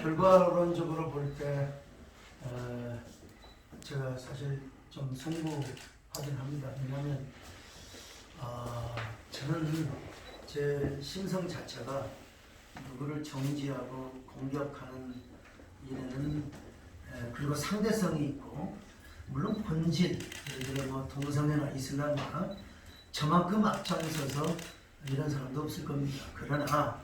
결과론적으로 볼때 어, 제가 사실 좀 송구하긴 합니다. 왜냐하면 어, 저는 제 심성 자체가 누구를 정지하고 공격하는 일에는 에, 그리고 상대성이 있고 물론 본질 예를 들어 뭐 동성애나 이슬람이나 저만큼 앞장서서 이런 사람도 없을 겁니다. 그러나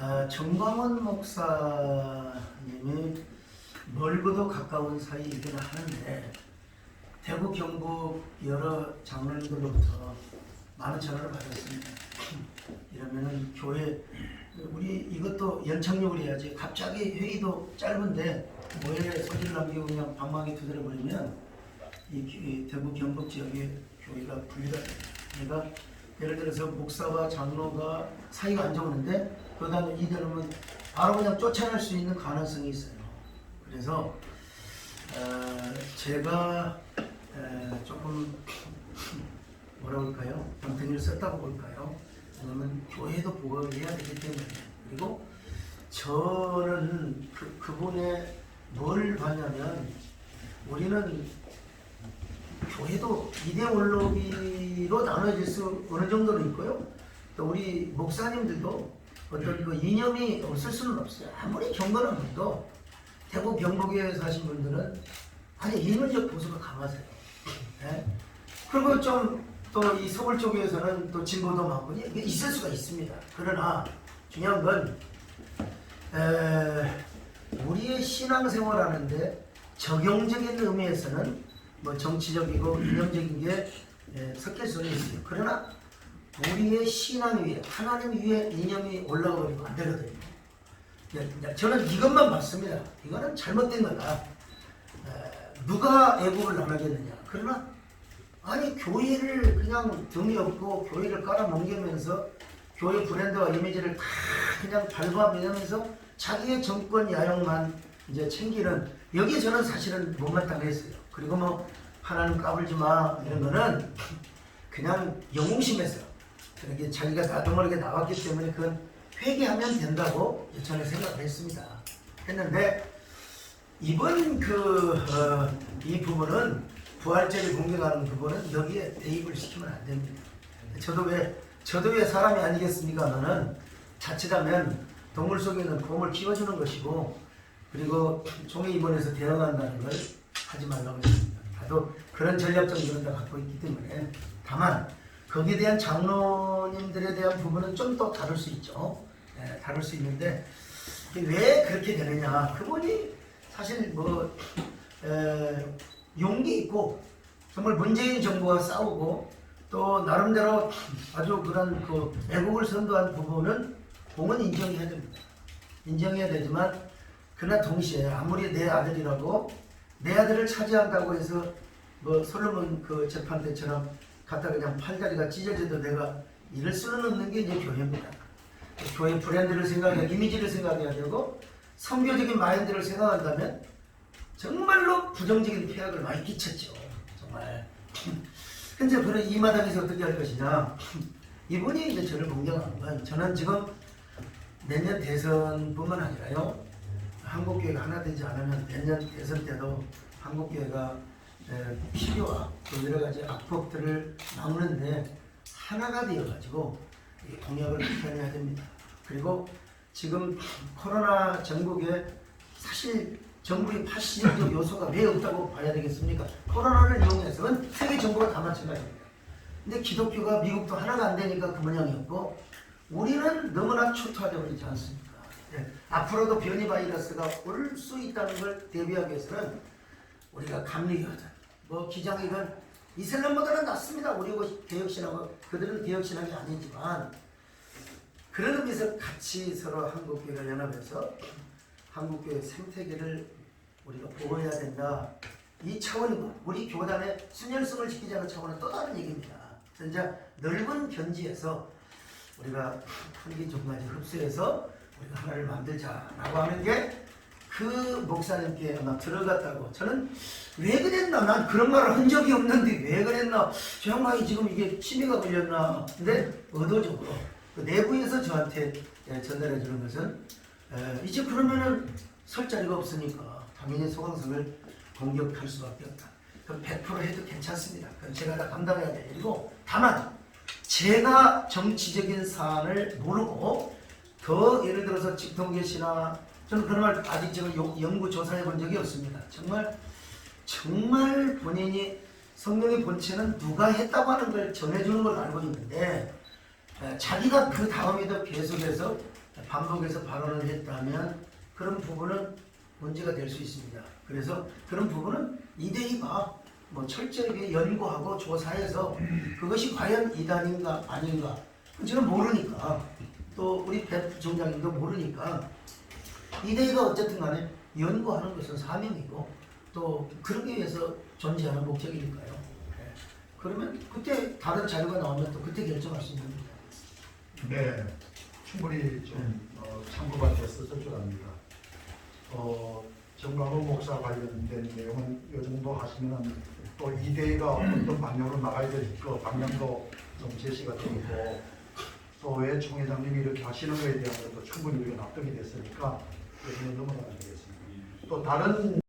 아, 정광원 목사님이 멀고도 가까운 사이이긴 하는데 대구 경북 여러 장로님들로부터 많은 전화를 받았습니다. 이러면은 교회 우리 이것도 연착륙을 해야지 갑자기 회의도 짧은데 뭐에 소리를 남기고 그냥 방망이 두드려 버리면 이, 대구 경북 지역의 교회가 분리가 됩니다. 그러니까 예를 들어서 목사와 장로가 사이가 안 좋은데 그러다 이대로면 바로 그냥 쫓아낼 수 있는 가능성이 있어요. 그래서 어, 제가 에, 조금 뭐라 볼까요? 방등이를 썼다고 볼까요? 왜냐면 교회도 보호를 해야 되기 때문에 그리고 저는 그, 그분의 뭘 봤냐면 우리는 교회도 이데올로기로 나눠질 수 어느 정도로 있고요. 또 우리 목사님들도 어떤 그 이념이 없을 수는 없어요. 아무리 경건한 분도 대구 경북에 사신 분들은 아니 이념적 보수가 강하세요. 예? 그리고 좀 또 이 서울 쪽에서는 또 진보도 많고 이게 있을 수가 있습니다. 그러나 중요한 건 에, 우리의 신앙생활 하는데 적용적인 의미에서는 뭐 정치적이고 이념적인 게 에, 섞일 수는 있어요. 그러나 우리의 신앙 위에 하나님 위에 이념이 올라가 버리면 안 되거든요. 예, 저는 이것만 봤습니다. 이거는 잘못된 거다. 에, 누가 애국을 안 하겠느냐. 그러나 아니 교회를 그냥 등이 없고 교회를 깔아넘기면서 교회 브랜드와 이미지를 다 그냥 밟아내면서 자기의 정권 야영만 이제 챙기는 여기에 저는 사실은 못마땅했어요. 그리고 뭐 하나님 까불지 마 이런 거는 그냥 영웅심에서 그렇게 자기가 나도 모르게 나왔기 때문에 그건 회개하면 된다고 저는 생각을 했습니다. 했는데 이번 그이 부분은 부활절을 공격하는 부분은 여기에 대입을 시키면 안 됩니다. 저도 왜 저도 왜 사람이 아니겠습니까? 너는 자칫하면 동물 속에는 곰을 키워주는 것이고 그리고 종에 입원해서 대응한다는 걸 하지 말라고 했습니다. 나도 그런 전략적 다 갖고 있기 때문에 다만 거기에 대한 장로님들에 대한 부분은 좀 더 다룰 수 있죠. 예, 다룰 수 있는데 왜 그렇게 되느냐? 그분이 사실 뭐 에, 용기 있고 정말 문재인 정부와 싸우고 또 나름대로 아주 그런 그 애국을 선도한 부분은 공은 인정해야 됩니다. 인정해야 되지만 그러나 동시에 아무리 내 아들이라고 내 아들을 차지한다고 해서 뭐 솔로몬 그 재판 때처럼 갖다 그냥 팔다리가 찢어져도 내가 이럴 수는 없는 게 이제 교회입니다. 교회 브랜드를 생각해야 이미지를 생각해야 되고 선교적인 마인드를 생각한다면 정말로 부정적인 폐악을 많이 끼쳤죠. 정말. 현재 그런 이 마당에서 어떻게 할 것이냐. 이분이 이제 저를 공격하는 건 저는 지금 내년 대선뿐만 아니라요. 한국교회가 하나 되지 않으면 내년 대선 때도 한국교회가 에, 필요와 또 여러 가지 악법들을 막는데 하나가 되어가지고 이 공약을 지켜내야 됩니다. 그리고 지금 코로나 전국에 사실 정부의 파시적 요소가 왜 없다고 봐야 되겠습니까? 코로나를 이용해서는 세계 정부가 다 마찬가지입니다. 근데 기독교가 미국도 하나가 안 되니까 그 모양이었고 우리는 너무나 초토화되어 있지 않습니까? 예, 앞으로도 변이 바이러스가 올 수 있다는 걸 대비하기 위해서는 우리가 감리교든 뭐 기장이든 이슬람보다는 낫습니다. 우리 뭐 개혁신하고 그들은 개혁신학이 아니지만 그런 의미에서 같이 서로 한국교회가 연합해서 한국교회 생태계를 우리가 보호해야 된다. 이 차원이고 우리 교단의 순혈성을 지키자는 차원은 또 다른 얘기입니다. 그래서 넓은 견지에서 우리가 한긴 종까지 흡수해서 하나를 만들자라고 하는 게 그 목사님께 아마 들어갔다고. 저는 왜 그랬나? 난 그런 말을 한 적이 없는데 왜 그랬나? 저 양반이 지금 이게 치매가 걸렸나? 근데 의도적으로 그 내부에서 저한테 예, 전달해 주는 것은 에, 이제 그러면은 설 자리가 없으니까 당연히 소강성을 공격할 수밖에 없다. 그럼 100% 해도 괜찮습니다. 그럼 제가 다 감당해야 될 일이고 다만 제가 정치적인 사안을 모르고 더 예를 들어서 직통계 씨나 저는 그런 말 아직 제가 요- 연구 조사해 본 적이 없습니다. 정말 정말 본인이 성령의 본체는 누가 했다고 하는 걸 전해주는 걸 알고 있는데 에, 자기가 그 다음에도 계속해서 반복해서 발언을 했다면 그런 부분은 문제가 될 수 있습니다. 그래서 그런 부분은 이대희가 뭐 철저하게 연구하고 조사해서 그것이 과연 이단인가 아닌가 저는 모르니까 또 우리 배 부총장님도 모르니까 이대희가 어쨌든 간에 연구하는 것은 사명이고 또 그러기 위해서 존재하는 목적이니까요. 네. 그러면 그때 다른 자료가 나오면 또 그때 결정할 수 있는 겁니다. 네, 충분히 좀 어, 참고가 됐었을 줄 압니다. 어, 정광호 목사 관련된 내용은 이 정도 하시면 또 이대가 어떤 방향으로 나가야 될지 그 방향도 좀 제시가 되고 또왜 총회장님이 이렇게 하시는 것에 대한 것도 충분히 우리가 납득이 됐으니까 여기는 넘어가야 되겠습니다. 또 다른